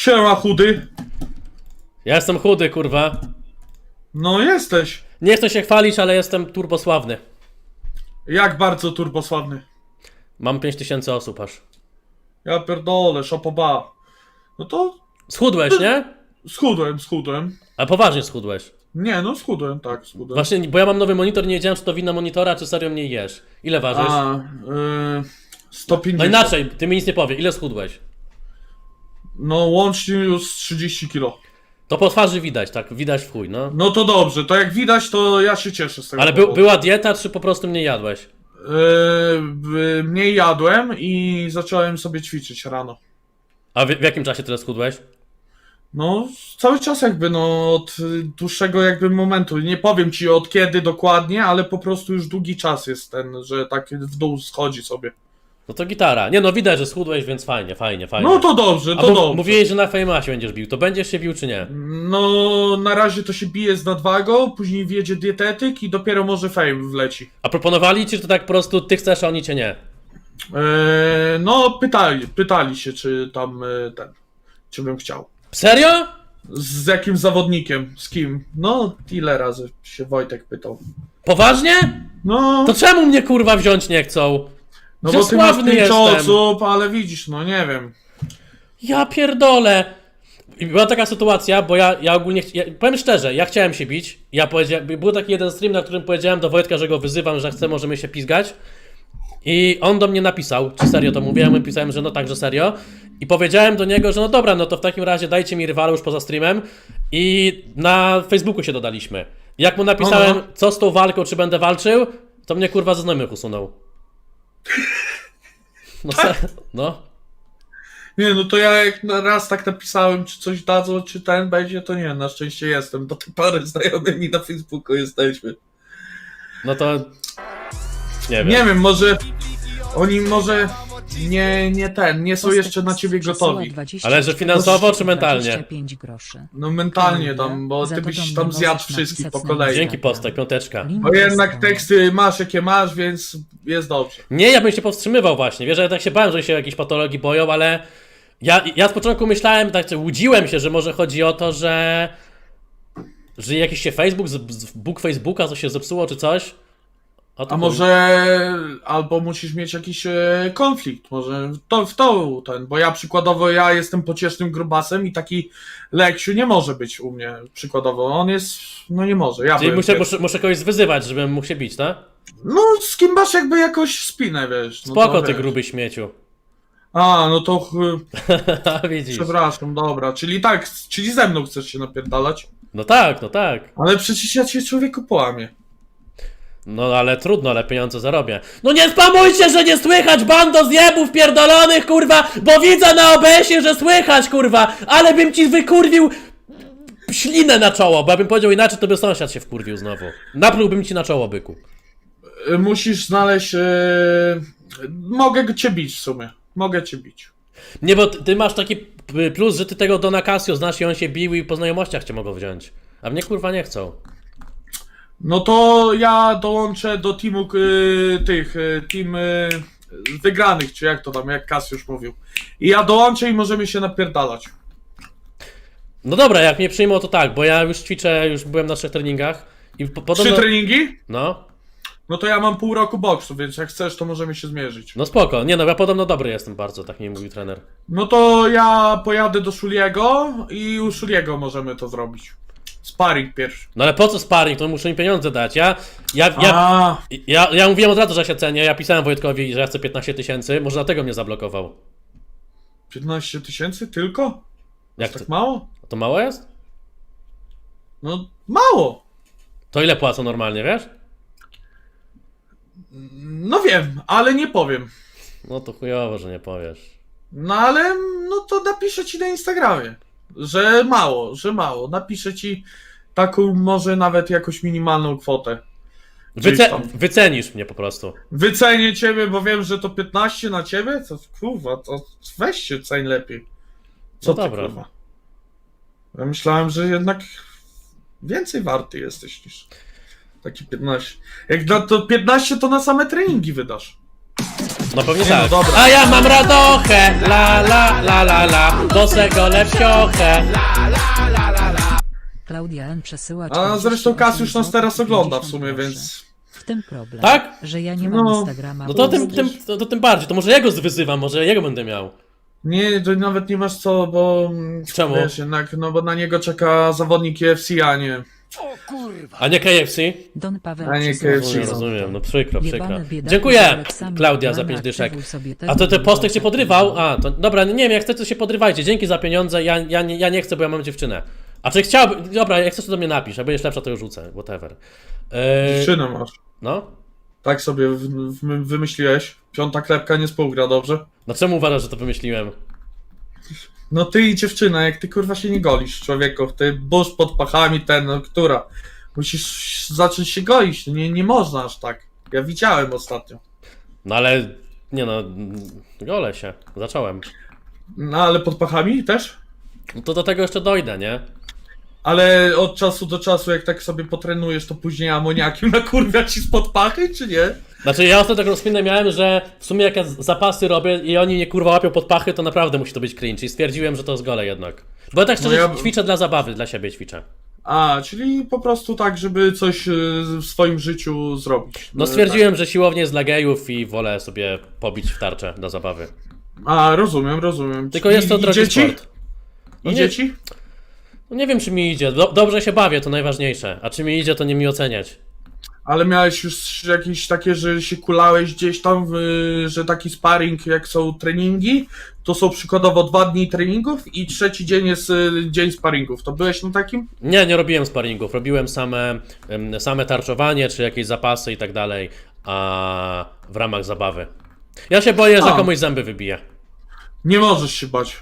Siema chudy. Ja jestem chudy, kurwa. No jesteś. Nie chcę się chwalić, ale jestem turbosławny. Jak bardzo turbosławny. Mam 5000 osób aż. Ja pierdolę, szapoba. No to Schudłeś, nie? schudłem, schudłem. A poważnie schudłeś. Nie, no schudłem, tak, schudłem. Właśnie, bo ja mam nowy monitor, nie wiedziałem, czy to wina monitora, czy serio mniej jesz. Ile ważysz? A, y, 150. No inaczej, ty mi nic nie powie. Ile schudłeś? No łącznie już z 30 kilo. To po twarzy widać, tak, widać w chuj, no. No to dobrze, to jak widać, to ja się cieszę z tego Ale by, powodu. była dieta, czy po prostu mniej jadłeś? Yy, y, mniej jadłem i zacząłem sobie ćwiczyć rano. A w, w jakim czasie tyle schudłeś? No, cały czas jakby, no, od dłuższego jakby momentu. Nie powiem ci od kiedy dokładnie, ale po prostu już długi czas jest ten, że tak w dół schodzi sobie. No to gitara. Nie no, widać, że schudłeś, więc fajnie, fajnie, fajnie. No to dobrze, A to bo dobrze. mówiłeś, że na fejma się będziesz bił. To będziesz się bił, czy nie? No, na razie to się bije z nadwagą, później wjedzie dietetyk i dopiero może fame wleci. A proponowali ci, czy to tak po prostu ty chcesz, a oni cię nie? Eee, no, pytali, pytali się, czy tam e, ten, czy bym chciał. Serio? Z jakim zawodnikiem, z kim? No, ile razy się Wojtek pytał. Poważnie? No, To czemu mnie kurwa wziąć nie chcą? No że bo ty masz sławny pięć jestem. osób, ale widzisz, no nie wiem. Ja pierdolę. I była taka sytuacja, bo ja, ja ogólnie, chci- ja, powiem szczerze, ja chciałem się bić. Ja powiedziałem, był taki jeden stream, na którym powiedziałem do Wojtka, że go wyzywam, że chce, możemy się pizgać. I on do mnie napisał, czy serio to mówię, ja pisałem, że no tak, że serio. I powiedziałem do niego, że no dobra, no to w takim razie dajcie mi rywala już poza streamem. I na Facebooku się dodaliśmy. Jak mu napisałem, No, co z tą walką, czy będę walczył, to mnie kurwa ze znajomych usunął. No, se, no. Nie, no to ja jak na raz tak napisałem, czy coś dadzą, czy ten będzie, to nie, na szczęście jestem. Do tej pory znajomymi na Facebooku jesteśmy. No to. Nie wiem. Nie wiem, może oni może nie, nie ten, nie są jeszcze na ciebie gotowi. Ale że finansowo czy mentalnie? 25 groszy. No mentalnie tam, bo ty byś tam zjadł wszystkich po kolei. Dzięki postek, piąteczka. Bo jednak teksty masz jakie masz, więc jest dobrze. Nie, ja bym się powstrzymywał właśnie. Wiesz, że ja tak się bałem, że się jakieś patologii boją, ale ja, ja z początku myślałem, tak łudziłem się, że może chodzi o to, że że jakiś się Facebook, Bóg Facebooka, co się zepsuło czy coś. O to A może albo musisz mieć jakiś e, konflikt, może w to, w to ten, bo ja przykładowo ja jestem pociesznym grubasem i taki Leksiu nie może być u mnie przykładowo. On jest, no nie może. Ja Czyli bym muszę, muszę, muszę kogoś zwyzywać, żebym mógł się bić, tak? No z kim masz jakby jakoś spinę, wiesz. No Spoko, to, ty wiesz. gruby śmieciu. A, no to ch- Widzisz. przepraszam, dobra. Czyli tak, czyli ze mną chcesz się napierdalać. No tak, no tak. Ale przecież ja cię człowieku połamię. No ale trudno, ale pieniądze zarobię. No nie spamujcie, że nie słychać, bando zjebów pierdolonych, kurwa, bo widzę na OBS-ie, że słychać, kurwa, ale bym ci wykurwił ślinę na czoło, bo ja bym powiedział inaczej, to by sąsiad się wkurwił znowu. Naplułbym ci na czoło, byku. E, Musisz znaleźć. E... Mogę cię bić w sumie. Mogę cię bić. Nie, bo ty masz taki plus, że ty tego Dona Casio znasz i on się bił i po znajomościach cię mogą wziąć. A mnie kurwa nie chcą. No to ja dołączę do teamu y, tych, y, team y, wygranych, czy jak to tam, jak Kas już mówił. I ja dołączę i możemy się napierdalać. No dobra, jak mnie przyjmą, to tak, bo ja już ćwiczę, już byłem na trzech treningach i po, Trzy podobno... treningi? No, No to ja mam pół roku boksu, więc jak chcesz, to możemy się zmierzyć. no spoko. Nie no, ja podobno dobry jestem bardzo, tak mi mówił trener. No to ja pojadę do Szuliego i u Szuliego możemy to zrobić. Sparring pierwszy. No ale po co sparring? To muszę im pieniądze dać. Ja, ja, ja, A, ja, ja mówiłem od razu, że się cenię. Ja pisałem Wojtkowi, że ja chcę 15 tysięcy. Może dlatego mnie zablokował. 15 tysięcy tylko? Jak Tak to, mało? to mało jest? No mało. To ile płacą normalnie, wiesz? No wiem, ale nie powiem. No to chujowo, że nie powiesz. No ale no to napiszę ci na Instagramie, że mało, że mało. Napiszę ci taką może nawet jakąś minimalną kwotę. Wyce wycenisz mnie po prostu. Wycenię ciebie, bo wiem, że to 15 na ciebie? To kurwa, to weź się ceń lepiej. Co No ty dobra. kurwa? Ja myślałem, że jednak więcej warty jesteś niż taki 15. Jak na to 15 to na same treningi wydasz. No pewnie Nie no, tak. dobra. A ja mam radochę, la la la la la, bosego lepsiochę. Klaudia N przesyła A zresztą 48 Kas już nas złotych teraz ogląda w 50 sumie, groszy. więc... W tym problem. Tak? Że ja nie mam No. Instagrama. No to tym, tym, to, to tym bardziej, to może ja go wyzywam, może ja go będę miał. Nie, to nawet nie masz co, bo... mm, Czemu? Wiesz, jednak, no bo na niego czeka zawodnik KFC, a nie... A nie KFC? Don Paweł A nie przesyła KFC. Rozumiem, 3 rozumiem, no przykro, przykro. Jebane biedaki z Dziękuję, Klaudia, za 5 dyszek. sobie A to ten postek cię worka podrywał? A, to dobra, nie wiem, jak chcecie, to się podrywajcie. Dzięki za pieniądze, ja, ja, nie, ja nie chcę, bo ja mam dziewczynę. A czy chciałbym, dobra, jak chcesz to do mnie napisz, a będziesz lepsza, to już rzucę, whatever. Yy, Dziewczynę masz. no? Tak sobie w, w, wymyśliłeś. Piąta klepka nie spółgra, dobrze? No czemu uważasz, że to wymyśliłem? No ty i dziewczyna, jak ty kurwa się nie golisz, człowieku, ty burz pod pachami, ten, no, która? Musisz zacząć się goić, nie, nie można aż tak. Ja widziałem ostatnio. No ale, nie no, gole się, zacząłem. No ale pod pachami też? No to do tego jeszcze dojdę, nie? Ale od czasu do czasu, jak tak sobie potrenujesz, to później amoniakiem nakurwia ci spod pachy, czy nie? Znaczy ja ostatnio taką rozkminę miałem, że w sumie jak ja z- zapasy robię i oni mnie kurwa łapią pod pachy, to naprawdę musi to być cringe i stwierdziłem, że to zgolę jednak. Bo ja tak szczerze No ja- ćwiczę dla zabawy, dla siebie ćwiczę. A, czyli po prostu tak, żeby coś y, w swoim życiu zrobić. No Y, stwierdziłem, że siłownie jest dla gejów i wolę sobie pobić w tarczę dla zabawy. Tak. A, rozumiem, rozumiem. Tylko I- jest to i drogi dzieci? sport. I No nie- dzieci? No nie wiem czy mi idzie, Do, dobrze się bawię, to najważniejsze. A czy mi idzie, to nie mi oceniać. Ale miałeś już jakieś takie, że się kulałeś gdzieś tam, w, że taki sparring jak są treningi, to są przykładowo dwa dni treningów i trzeci dzień jest y, dzień sparingów. To byłeś na takim? Nie, nie robiłem sparingów, robiłem same, em, same tarczowanie, czy jakieś zapasy i tak dalej, a w ramach zabawy. Ja się boję, że A. komuś zęby wybije. Nie możesz się bać.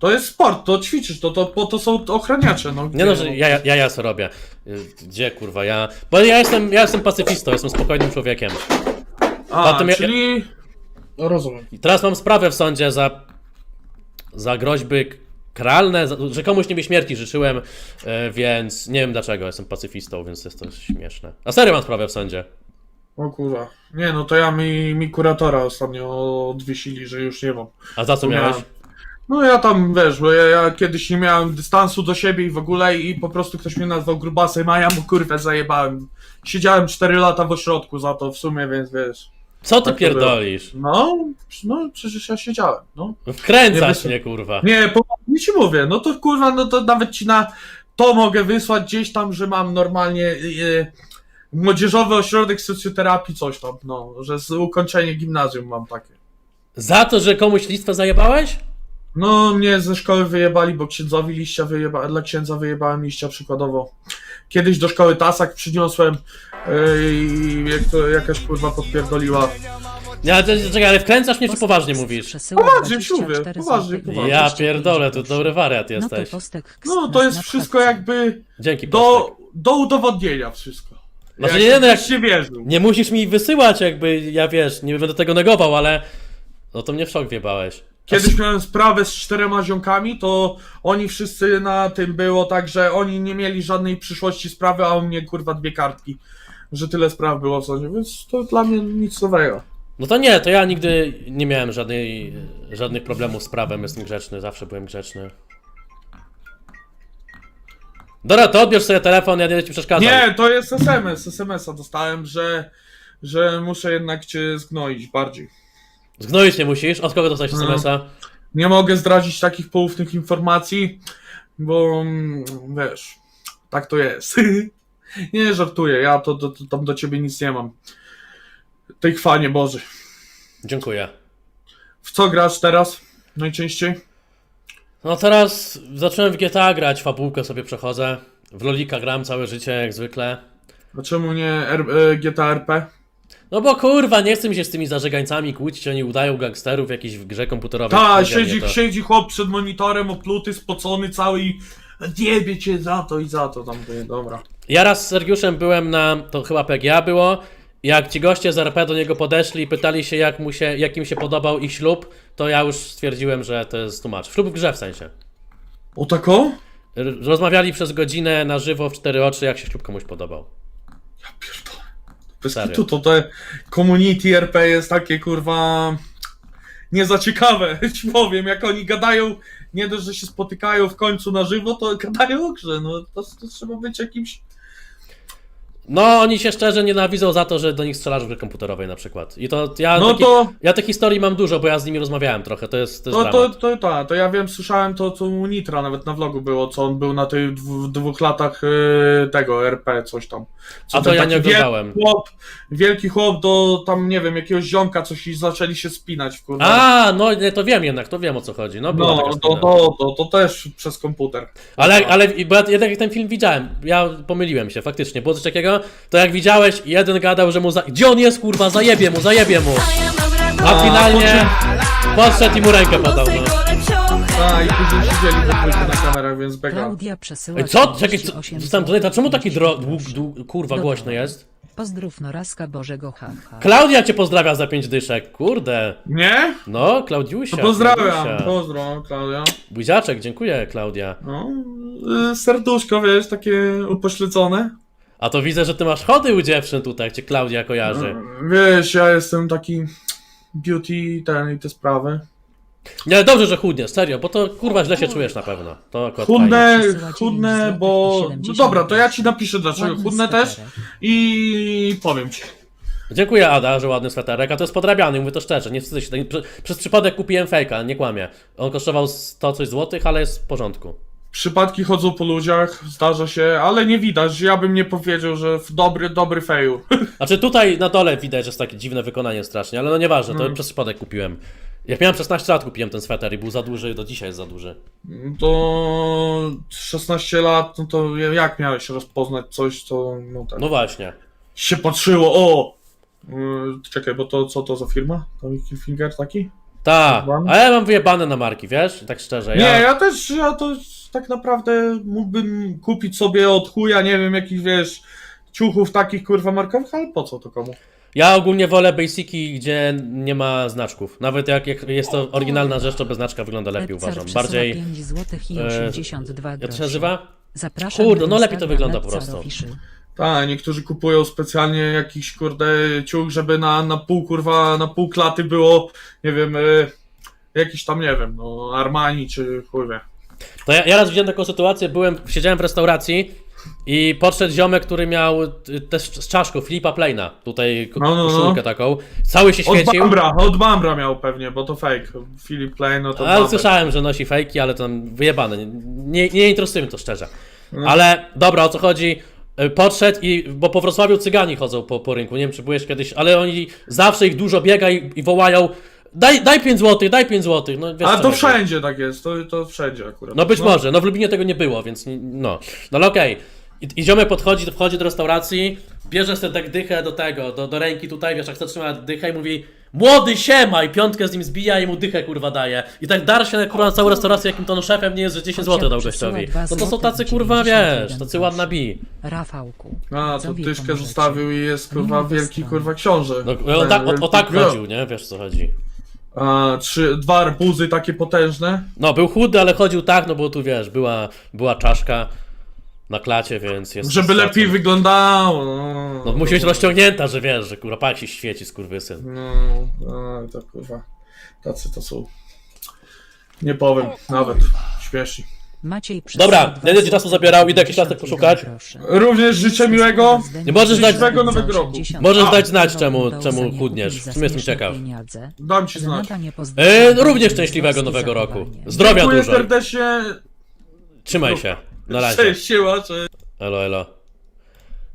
To jest sport, to ćwiczysz, to, to, po to są ochraniacze. No, Nie no, że ja, ja, ja sobie robię. Y, Gdzie kurwa, ja... Bo ja jestem, ja jestem pacyfistą, jestem spokojnym człowiekiem. A, Zatem ja- czyli... No, rozumiem. I teraz mam sprawę w sądzie za, za groźby k- karalne, za, że komuś niebie śmierci życzyłem, y, więc nie wiem dlaczego, jestem pacyfistą, więc jest to śmieszne. A serio mam sprawę w sądzie. O kurwa. Nie no, to ja mi, mi kuratora ostatnio odwiesili, że już nie mam. A za co Miałem. No ja tam, wiesz, bo ja, ja kiedyś nie miałem dystansu do siebie i w ogóle i po prostu ktoś mnie nazwał grubasem, a ja mu kurwę zajebałem. Siedziałem 4 lata w ośrodku za to w sumie, więc wiesz. Co ty Tak to pierdolisz? No, no przecież ja siedziałem, no. Wkręcasz Nie, mnie kurwa. Nie, poważnie ci mówię, no to kurwa, no to nawet ci na to mogę wysłać gdzieś tam, że mam normalnie yy, młodzieżowy ośrodek socjoterapii, coś tam, no, że z ukończenie gimnazjum mam takie. Za to, że komuś listwę zajebałeś? No, mnie ze szkoły wyjebali, bo księdzowi liścia wyjeba... dla księdza wyjebałem liścia przykładowo. Kiedyś do szkoły tasak przyniosłem yy, i jak to jakaś kurwa podpierdoliła. Nie, ale to- czekaj, ale wkręcasz mnie czy poważnie mówisz? Przesyła Poważnie, 24 mówię, poważnie, poważnie. Ja 25 pierdolę, to dobry wariat No to jesteś. postek No, to jest wszystko jakby Dzięki postek. do, do udowodnienia wszystko. Znaczy, jak nie, no, jak- ktoś nie wierzył. Nie musisz mi wysyłać jakby, ja wiesz, nie będę tego negował, ale... No to mnie w szok wjebałeś. Kiedyś miałem sprawę z czterema ziomkami, to oni wszyscy na tym było tak, że oni nie mieli żadnej przyszłości sprawy, a u mnie kurwa dwie kartki. Że tyle spraw było w sądzie, więc to dla mnie nic nowego. No to nie, to ja nigdy nie miałem żadnej, żadnych problemów z prawem, jestem grzeczny, zawsze byłem grzeczny. Dobra, to odbierz sobie telefon, ja nie będę ci przeszkadzał. Nie, to jest SMS. SMS-a dostałem, że, że muszę jednak cię zgnoić bardziej. Zgnoić nie musisz, od kogo dostałeś No. SMS-a? Nie mogę zdradzić takich poufnych informacji, bo mm, wiesz, tak to jest. nie żartuję, ja to, to, to tam do ciebie nic nie mam. Tej chwanie Boże. Dziękuję. W co grasz teraz najczęściej? No teraz zacząłem w GTA grać, fabułkę sobie przechodzę. W Lolika gram całe życie, jak zwykle. A czemu nie R, e, GTA RP? No bo kurwa, nie chcę mi się z tymi zażegańcami kłócić, oni udają gangsterów w jakiejś grze komputerowej. Ta, siedzi, to- siedzi chłop przed monitorem, opluty, spocony cały i jebie cię za to i za to tam, nie, dobra. Ja raz z Sergiuszem byłem na, to chyba PGA było, jak ci goście z RP do niego podeszli i pytali się, jak mu się, jak im się podobał ich ślub, to ja już stwierdziłem, że to jest tłumacz. Ślub w grze w sensie. O tako? R- Rozmawiali przez godzinę na żywo w cztery oczy, jak się ślub komuś podobał. Ja pierdolę. Bez Serio. kitu to te community RP jest takie kurwa nie za ciekawe, ci powiem, jak oni gadają, nie dość, że się spotykają w końcu na żywo, to gadają o grze, no to, to trzeba być jakimś No, oni się szczerze nienawidzą za to, że do nich strzelasz w komputerowej na przykład. I to ja, No taki, to- ja tych historii mam dużo, bo ja z nimi rozmawiałem trochę, to jest, to jest No to, dramat. to, to, to ja wiem, słyszałem to, co u Nitra nawet na vlogu było, co on był na tych dwu, dwóch latach yy, tego RP, coś tam. Co A to ten ja taki nie wielki oglądałem. Chłop, wielki chłop do tam, nie wiem, jakiegoś ziomka, coś i zaczęli się spinać, w kurwa. A, no nie, to wiem jednak, to wiem o co chodzi. No, była taka no, to, to, to, to też przez komputer. Ale, ale bo ja jednak ten film widziałem, ja pomyliłem się, faktycznie, było coś takiego, to jak widziałeś, jeden gadał, że mu za... Gdzie on jest, kurwa, zajebie mu, zajebie mu. A finalnie podszedł i mu rękę podał, no. A, i później siedzieli na kamerach, więc bega. Klaudia przesyła Ej, co? Czekaj, co? 38 Dostałem tutaj, a czemu taki dro... dług, 50 dług, kurwa, głośno jest? Pozdrów Noraska Bożego haha. Klaudia cię pozdrawia za pięć dyszek, kurde. Nie? No, Klaudiusia. To pozdrawiam, Klaudiusia. pozdro, Klaudia. Buziaczek, dziękuję, Klaudia. No, y, serduszko, wiesz, takie upośledzone. A to widzę, że ty masz chody u dziewczyn tutaj, jak cię Klaudia kojarzy. Wiesz, ja jestem taki beauty, ten i te sprawy. Nie, dobrze, że chudniesz, serio, bo to kurwa źle się czujesz na pewno. To akurat fajnie. Chudne, chudne, 9 bo... No 70 dobra, to ja ci napiszę dlaczego chudne też i powiem ci. Dziękuję Ada, że ładny sweterek, a to jest podrabiany, mówię to szczerze, nie wstydzę się. Prze- Przez przypadek kupiłem fejka, nie kłamię. On kosztował 100 coś złotych, ale jest w porządku. Przypadki chodzą po ludziach, zdarza się, ale nie widać, ja bym nie powiedział, że w dobry, dobry fail. Znaczy tutaj na dole widać, że jest takie dziwne wykonanie strasznie, ale no nieważne, to przez przypadek kupiłem. Jak miałem 16 lat kupiłem ten sweter i był za duży, do dzisiaj jest za duży. To 16 lat, no to jak miałeś rozpoznać coś, co no tak, No właśnie. się patrzyło, o! Yy, Czekaj, bo to co to za firma? To Finger taki? Ta, a ja mam wyjebane na marki, wiesz? Tak szczerze, Nie, ja... ja też, ja to tak naprawdę mógłbym kupić sobie od chuja, nie wiem, jakichś, wiesz, ciuchów takich, kurwa, markowych, ale po co to komu? Ja ogólnie wolę basiki, gdzie nie ma znaczków. Nawet jak, jak jest to oryginalna rzecz, to bez znaczka wygląda lepiej, uważam. Bardziej... 5 złotych i e, 82 Jak to się groszy. nazywa? Zapraszam Kurde, no lepiej to Instagrama wygląda po prostu. Tak, niektórzy kupują specjalnie jakiś, kurde, ciuch, żeby na, na pół, kurwa, na pół klaty było, nie wiem, y, jakiś tam, nie wiem, no, Armani czy chuj wie. To ja, ja raz widziałem taką sytuację, byłem, siedziałem w restauracji i podszedł ziomek, który miał y, też z czaszką Filipa Plaina, tutaj No, no, no. koszulkę taką, cały się Od świecił. Bambra, od Bambra miał pewnie, bo to fake. Philip Plain, no to Ale Bamber. słyszałem, że nosi fejki, ale tam wyjebane. Nie, nie, nie interesuje mnie to szczerze. No. Ale dobra, o co chodzi? Y, Podszedł i, bo po Wrocławiu cygani chodzą po, po rynku, nie wiem czy byłeś kiedyś, ale oni zawsze ich dużo biega i, i wołają daj, daj 5 złotych, daj 5 złotych. No, wiesz, A co to chodzi. wszędzie tak jest, to, to wszędzie akurat. No być no. może, no w Lublinie tego nie było, więc no. No ale okej. I, I ziomek podchodzi, wchodzi do restauracji, bierze sobie tak dychę do tego, do, do ręki tutaj, wiesz, jak chce trzymać dychę i mówi Młody siema! I piątkę z nim zbija i mu dychę kurwa daje. I tak dar się kurwa na całą restaurację, jakim to no szefem nie jest, że 10 zł dał gościowi. No to są tacy kurwa, 91 wiesz, tacy ładna bi. Rafałku. A, to widzowie tyszkę pomożecie. zostawił i jest kurwa wielki kurwa książę. No, o, tak, o, o tak chodził, nie? Wiesz co chodzi. A, trzy, dwa arbuzy takie potężne. No, był chudy, ale chodził tak, no bo tu wiesz, była, była czaszka na klacie, więc jest... Żeby lepiej wyglądało. No, No musi być rozciągnięta, że wiesz, że kurwa pak się świeci, skurwysyn. No, no, to kurwa. Tacy to są. Nie powiem, nawet. Śmieszni. Maciej Dobra, nie będę ci czasu zabierał, i idę jakiś lasek 51 poszukać. Również życzę miłego. Nie możesz dać- Życzliwego nowego roku. Możesz A, dać znać, czemu, czemu chudniesz. W sumie jestem ciekaw. Dam ci znać. Yy, również szczęśliwego nowego roku. Zdrowia Dziękuję dużo. serdecznie. Trzymaj się. Na razie. Cześć, siła, cześć. Elo, elo.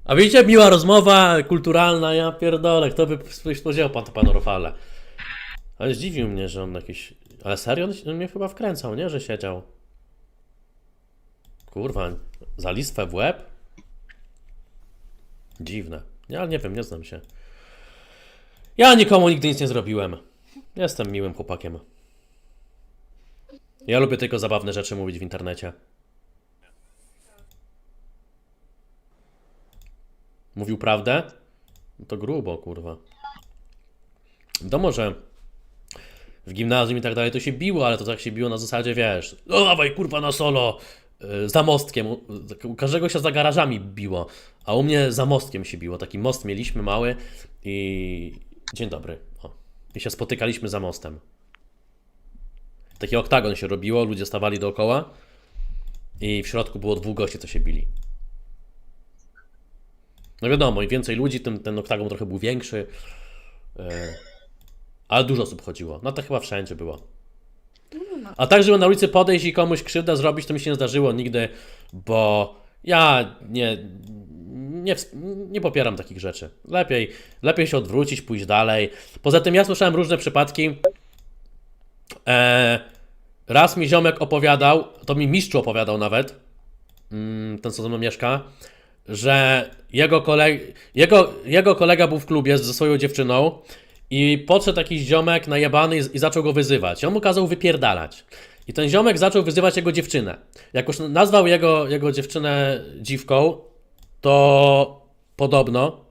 A widzicie, miła rozmowa, kulturalna, ja pierdolę, kto by sp- spodziewał pan to panu Rofale. Ale zdziwił mnie, że on jakiś... Ale serio? On się- On mnie chyba wkręcał, nie? Że siedział. Kurwa, za listwę w łeb? Dziwne. Ja nie wiem, nie znam się. Ja nikomu nigdy nic nie zrobiłem. Jestem miłym chłopakiem. Ja lubię tylko zabawne rzeczy mówić w internecie. Mówił prawdę? No to grubo, kurwa. Wiadomo, że w gimnazjum i tak dalej to się biło, ale to tak się biło na zasadzie, wiesz, no dawaj kurwa na solo, za mostkiem. U, u każdego się za garażami biło, a u mnie za mostkiem się biło. Taki most mieliśmy mały i dzień dobry. O. I się spotykaliśmy za mostem. Taki oktagon się robiło, ludzie stawali dookoła i w środku było dwóch gości, co się bili. No wiadomo, im więcej ludzi, tym ten oktagon trochę był większy. e, Ale dużo osób chodziło. No to chyba wszędzie było. A tak, żeby na ulicy podejść i komuś krzywdę zrobić, to mi się nie zdarzyło nigdy, bo ja nie, nie, nie popieram takich rzeczy. Lepiej, lepiej się odwrócić, pójść dalej. Poza tym ja słyszałem różne przypadki. E, raz mi ziomek opowiadał, to mi mistrzu opowiadał nawet, mm, ten co ze mną mieszka, że jego, koleg jego, jego kolega był w klubie ze swoją dziewczyną i podszedł jakiś ziomek najebany i, zaczął go wyzywać. I on mu kazał wypierdalać. I ten ziomek zaczął wyzywać jego dziewczynę. Jak już nazwał jego, jego dziewczynę dziwką, to podobno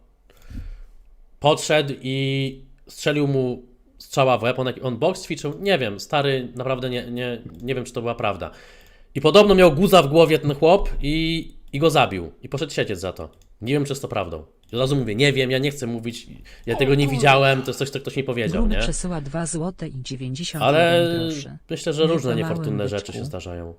podszedł i strzelił mu strzała w łeb. On, on boks ćwiczył? Nie wiem, stary, naprawdę nie, nie, nie wiem, czy to była prawda. I podobno miał guza w głowie ten chłop i, i go zabił. I poszedł siedzieć za to. Nie wiem, czy jest to prawdą. Od razu mówię, nie wiem, ja nie chcę mówić, ja tego nie widziałem, to jest coś, co ktoś mi powiedział, Gruby nie? przesyła 2 złote i 91 Ale groszy. myślę, że różne małym niefortunne rzeczy byczku. się zdarzają.